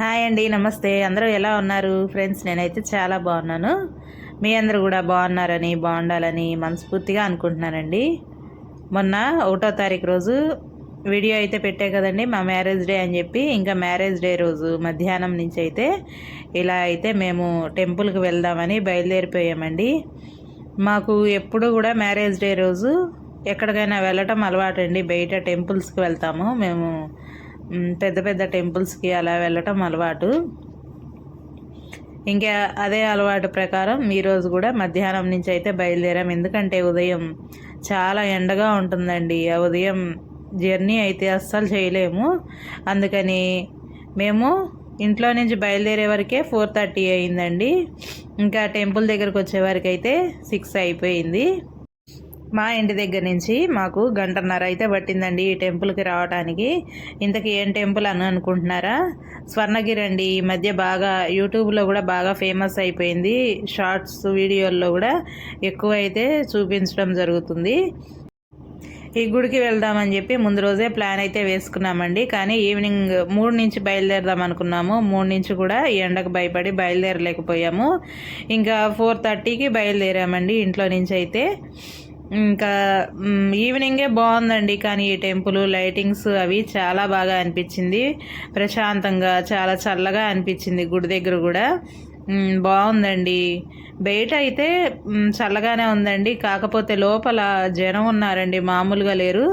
Hi అండి నమస్తే. అందరూ ఎలా ఉన్నారు? ఫ్రెండ్స్ నేనైతే చాలా బాగున్నాను. మీ అందరూ కూడా బాగున్నారని బాగుండాలని మనస్ఫూర్తిగా అనుకుంటున్నానండి. మొన్న ఒకటో తారీఖు రోజు వీడియో అయితే పెట్టే కదండి మా మ్యారేజ్ డే అని చెప్పి. ఇంకా మ్యారేజ్ డే రోజు మధ్యాహ్నం నుంచి అయితే ఇలా అయితే మేము టెంపుల్కి వెళ్దామని బయలుదేరిపోయామండి. మాకు ఎప్పుడు కూడా మ్యారేజ్ డే రోజు ఎక్కడికైనా వెళ్ళటం అలవాటు అండి బయట టెంపుల్స్కి వెళ్తాము. మేము పెద్ద పెద్ద టెంపుల్స్కి అలా వెళ్ళటం అలవాటు. ఇంకా అదే అలవాటు ప్రకారం ఈరోజు కూడా మధ్యాహ్నం నుంచి అయితే బయలుదేరాం. ఎందుకంటే ఉదయం చాలా ఎండగా ఉంటుందండి. ఆ ఉదయం జర్నీ అయితే అస్సలు చేయలేము. అందుకని మేము ఇంట్లో నుంచి బయలుదేరే వరకే ఫోర్ థర్టీ అయిందండి. ఇంకా టెంపుల్ దగ్గరకు వచ్చే వరకు అయితే సిక్స్ అయిపోయింది. మా ఇంటి దగ్గర నుంచి మాకు గంటన్నర అయితే పట్టిందండి ఈ టెంపుల్కి రావడానికి ఇంతకీ ఏం టెంపుల్ అని అనుకుంటున్నారా? స్వర్ణగిరి అండి. ఈ మధ్య బాగా యూట్యూబ్లో కూడా బాగా ఫేమస్ అయిపోయింది. షార్ట్స్ వీడియోల్లో కూడా ఎక్కువ అయితే చూపించడం జరుగుతుంది. ఈ గుడికి వెళ్దామని చెప్పి ముందు రోజే ప్లాన్ అయితే వేసుకున్నామండి. కానీ ఈవినింగ్ మూడు నుంచి బయలుదేరదాం అనుకున్నాము. మూడు నుంచి కూడా ఈ ఎండకు భయపడి బయలుదేరలేకపోయాము. ఇంకా ఫోర్ థర్టీకి బయలుదేరామండి ఇంట్లో నుంచి అయితే. ఇంకా ఈవినింగే బాగుందండి. కానీ ఈ టెంపుల్ లైటింగ్స్ అవి చాలా బాగా అనిపించింది. ప్రశాంతంగా చాలా చల్లగా అనిపించింది గుడి దగ్గర కూడా. బాగుందండి. బయట అయితే చల్లగానే ఉందండి. కాకపోతే లోపల జనం ఉన్నారండి మామూలుగా లేరు.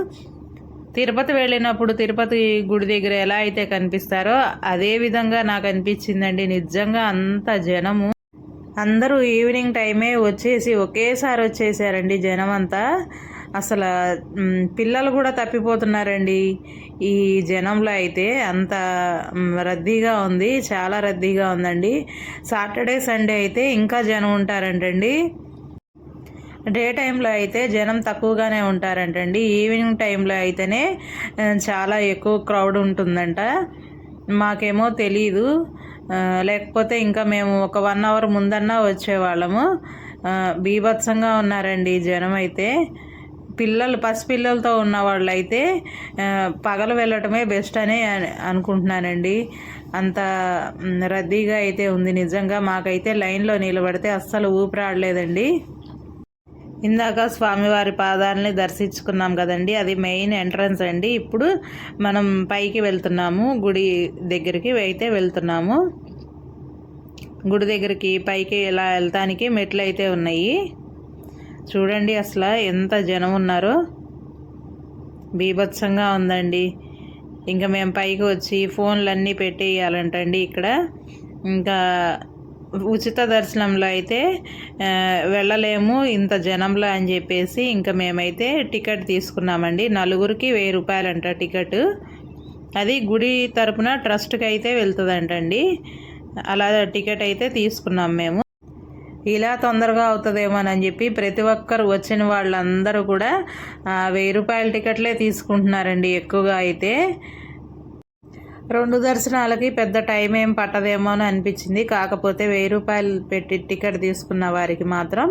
తిరుపతి వెళ్ళినప్పుడు తిరుపతి గుడి దగ్గర ఎలా అయితే కనిపిస్తారో అదే విధంగా నాకు అనిపించిందండి. నిజంగా అంత జనము. అందరూ ఈవినింగ్ టైమే వచ్చేసి ఒకేసారి వచ్చేసారండి జనం అంతా అసలు పిల్లలు కూడా తప్పిపోతున్నారండి. ఈ జనంలో అయితే అంత రద్దీగా ఉంది చాలా రద్దీగా ఉందండి. సాటర్డే సండే అయితే ఇంకా జనం ఉంటారంటండి. డే టైంలో అయితే జనం తక్కువగానే ఉంటారంటండి. ఈవినింగ్ టైంలో అయితేనే చాలా ఎక్కువ క్రౌడ్ ఉంటుందంట. మాకేమో తెలీదు. లేకపోతే ఇంకా మేము ఒక వన్ అవర్ ముందన్నా వచ్చేవాళ్ళము. బీభత్సంగా ఉన్నారండి జనం అయితే. పిల్లలు పసిపిల్లలతో ఉన్న వాళ్ళు అయితే పగలు వెళ్ళటమే బెస్ట్ అని అనుకుంటున్నానండి. అంత రద్దీగా అయితే ఉంది నిజంగా. మాకైతే లైన్లో నిలబడితే అస్సలు ఊపిరాడలేదండి. ఇందాక స్వామివారి పాదాలని దర్శించుకున్నాం కదండి. అది మెయిన్ ఎంట్రన్స్ అండి. ఇప్పుడు మనం పైకి వెళ్తున్నాము. గుడి దగ్గరికి అయితే వెళ్తున్నాము. గుడి దగ్గరికి పైకి ఇలా వెళ్తానికి మెట్లు అయితే ఉన్నాయి. చూడండి అసలు ఎంత జనం ఉన్నారో. బీభత్సంగా ఉందండి. ఇంకా మేము పైకి వచ్చి ఫోన్లు అన్నీ పెట్టేయాలంటండి ఇక్కడ. ఇంకా ఉచిత దర్శనంలో అయితే వెళ్ళలేము ఇంత జనంలో అని చెప్పేసి ఇంకా మేమైతే టికెట్ తీసుకున్నామండి. నలుగురికి వెయ్యి రూపాయలంట టికెట్. అది గుడి తరపున ట్రస్ట్కి అయితే వెళ్తుందంటండి. అలా టికెట్ అయితే తీసుకున్నాం మేము. ఇలా తొందరగా అవుతుందేమోనని చెప్పి ప్రతి ఒక్కరు వచ్చిన వాళ్ళందరూ కూడా వెయ్యి రూపాయల టికెట్లే తీసుకుంటున్నారండి ఎక్కువగా అయితే. రెండు దర్శనాలకి పెద్ద టైం ఏం పట్టదేమో అని అనిపించింది. కాకపోతే వెయ్యి రూపాయలు పెట్టి టికెట్ తీసుకున్న వారికి మాత్రం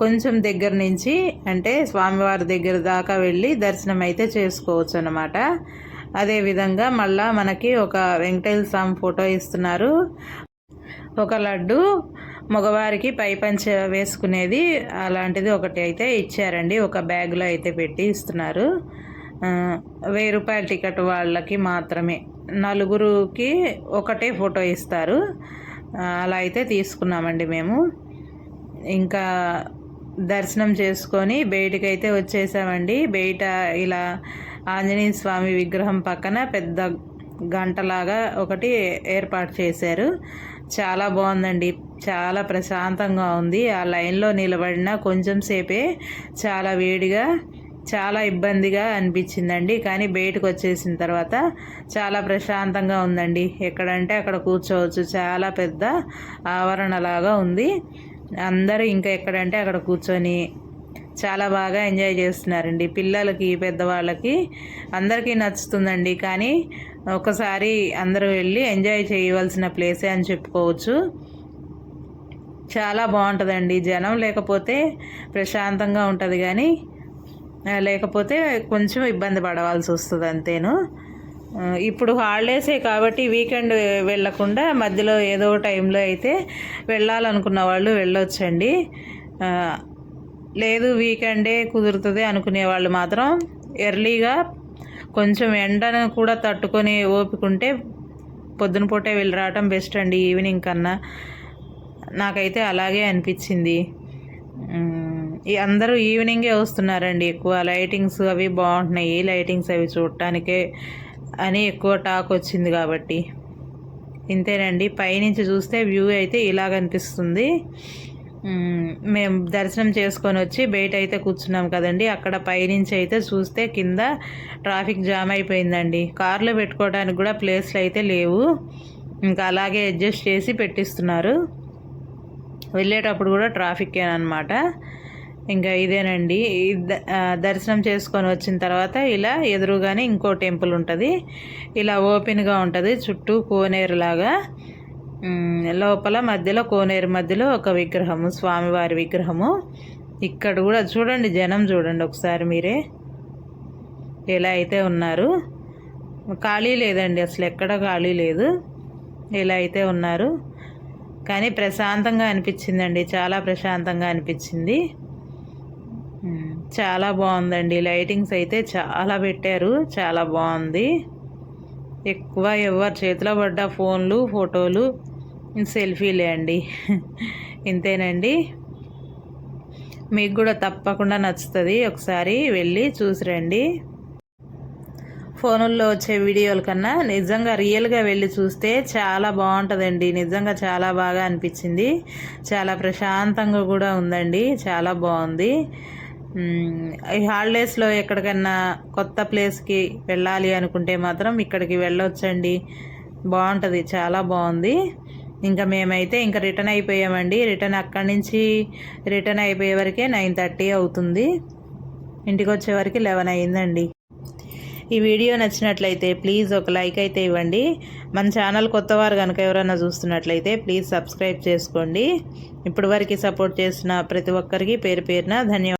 కొంచెం దగ్గర నుంచి అంటే స్వామివారి దగ్గర దాకా వెళ్ళి దర్శనం అయితే చేసుకోవచ్చు అనమాట అదేవిధంగా మళ్ళా మనకి ఒక వెంకటేశ్వర స్వామి ఫోటో ఇస్తున్నారు. ఒక లడ్డు మగవారికి పై పంచ వేసుకునేది అలాంటిది ఒకటి అయితే ఇచ్చారండి. ఒక బ్యాగ్లో అయితే పెట్టి ఇస్తున్నారు. వెయ్యి రూపాయల టికెట్ వాళ్ళకి మాత్రమే. నలుగురికి ఒకటే ఫోటో ఇస్తారు. అలా అయితే తీసుకున్నామండి మేము. ఇంకా దర్శనం చేసుకొని బయటకి అయితే వచ్చేసామండి. బయట ఇలా ఆంజనేయ స్వామి విగ్రహం పక్కన పెద్ద గంటలాగా ఒకటి ఏర్పాటు చేశారు. చాలా బాగుందండి. చాలా ప్రశాంతంగా ఉంది. ఆ లైన్లో నిలబడిన కొంచెం సేపే చాలా వేడిగా చాలా ఇబ్బందిగా అనిపించిందండి. కానీ బయటకు వచ్చేసిన తర్వాత చాలా ప్రశాంతంగా ఉందండి. ఎక్కడంటే అక్కడ కూర్చోవచ్చు. చాలా పెద్ద ఆవరణలాగా ఉంది. అందరూ ఇంకా ఎక్కడంటే అక్కడ కూర్చొని చాలా బాగా ఎంజాయ్ చేస్తున్నారండి. పిల్లలకి పెద్దవాళ్ళకి అందరికీ నచ్చుతుందండి. కానీ ఒకసారి అందరూ వెళ్ళి ఎంజాయ్ చేయవలసిన ప్లేసే అని చెప్పుకోవచ్చు. చాలా బాగుంటుందండి. జనం లేకపోతే ప్రశాంతంగా ఉంటుంది. కానీ లేకపోతే కొంచెం ఇబ్బంది పడవలసి వస్తుంది అంతేను. ఇప్పుడు హాలిడేసే కాబట్టి వీకెండ్ వెళ్ళకుండా మధ్యలో ఏదో టైంలో అయితే వెళ్ళాలనుకున్న వాళ్ళు వెళ్ళొచ్చండి. లేదు వీకెండే కుదురుతుంది అనుకునే వాళ్ళు మాత్రం ఎర్లీగా కొంచెం ఎండను కూడా తట్టుకొని ఓపికంటే పొద్దున పూటే వెళ్ళి రావటం బెస్ట్ అండి ఈవినింగ్ కన్నా. నాకైతే అలాగే అనిపించింది. అందరూ ఈవినింగే వస్తున్నారండి ఎక్కువ. లైటింగ్స్ అవి బాగుంటున్నాయి. లైటింగ్స్ అవి చూడటానికే అని ఎక్కువ టాక్ వచ్చింది కాబట్టి. ఇంతేనండి. పైనుంచి చూస్తే వ్యూ అయితే ఇలాగ అనిపిస్తుంది. మేము. దర్శనం చేసుకొని వచ్చి బయట అయితే కూర్చున్నాం కదండి. అక్కడ పైనుంచి అయితే చూస్తే కింద ట్రాఫిక్ జామ్ అయిపోయిందండి. కార్లు పెట్టుకోవడానికి కూడా ప్లేస్లు అయితే లేవు. ఇంకా అలాగే అడ్జస్ట్ చేసి పెట్టిస్తున్నారు. వెళ్ళేటప్పుడు కూడా ట్రాఫిక్ అనమాట ఇంకా ఇదేనండి. దర్శనం చేసుకొని వచ్చిన తర్వాత ఇలా ఎదురుగానే ఇంకో టెంపుల్ ఉంటుంది. ఇలా ఓపెన్గా ఉంటుంది. చుట్టూ కోనేరు లాగా లోపల మధ్యలో కోనేరు మధ్యలో ఒక విగ్రహము స్వామివారి విగ్రహము. ఇక్కడ కూడా చూడండి జనం చూడండి ఒకసారి మీరే. ఎలా అయితే ఉన్నారు. ఖాళీ లేదండి అసలు ఎక్కడ ఖాళీ లేదు. ఇలా అయితే ఉన్నారు. కానీ ప్రశాంతంగా అనిపించిందండి. చాలా ప్రశాంతంగా అనిపించింది. చాలా బాగుందండి. లైటింగ్స్ అయితే చాలా పెట్టారు. చాలా బాగుంది. ఎక్కువ ఎవరి చేతిలో పడ్డ ఫోన్లు ఫోటోలు సెల్ఫీలే అండి. ఇంతేనండి. మీకు కూడా తప్పకుండా నచ్చుతుంది. ఒకసారి వెళ్ళి చూసిరండి ఫోనుల్లో వచ్చే వీడియోల కన్నా నిజంగా రియల్గా వెళ్ళి చూస్తే చాలా బాగుంటుందండి. నిజంగా చాలా బాగా అనిపించింది. చాలా ప్రశాంతంగా కూడా ఉందండి. చాలా బాగుంది. ఈ హాలిడేస్లో ఎక్కడికన్నా కొత్త ప్లేస్కి వెళ్ళాలి అనుకుంటే మాత్రం ఇక్కడికి వెళ్ళొచ్చండి. బాగుంటుంది చాలా బాగుంది. ఇంకా మేమైతే ఇంకా రిటర్న్ అయిపోయామండి. రిటర్న్ అక్కడి నుంచి రిటర్న్ అయిపోయే వరకే నైన్ థర్టీ అవుతుంది. ఇంటికి వచ్చే వరకు లెవెన్ అయిందండి. ఈ వీడియో నచ్చినట్లయితే ప్లీజ్ ఒక లైక్ అయితే ఇవ్వండి. మన ఛానల్ కొత్తవారు కనుక ఎవరైనా చూస్తున్నట్లయితే ప్లీజ్ సబ్స్క్రైబ్ చేసుకోండి. ఇప్పటి వరకు సపోర్ట్ చేసిన ప్రతి ఒక్కరికి పేరు పేరున ధన్యవాదాలు.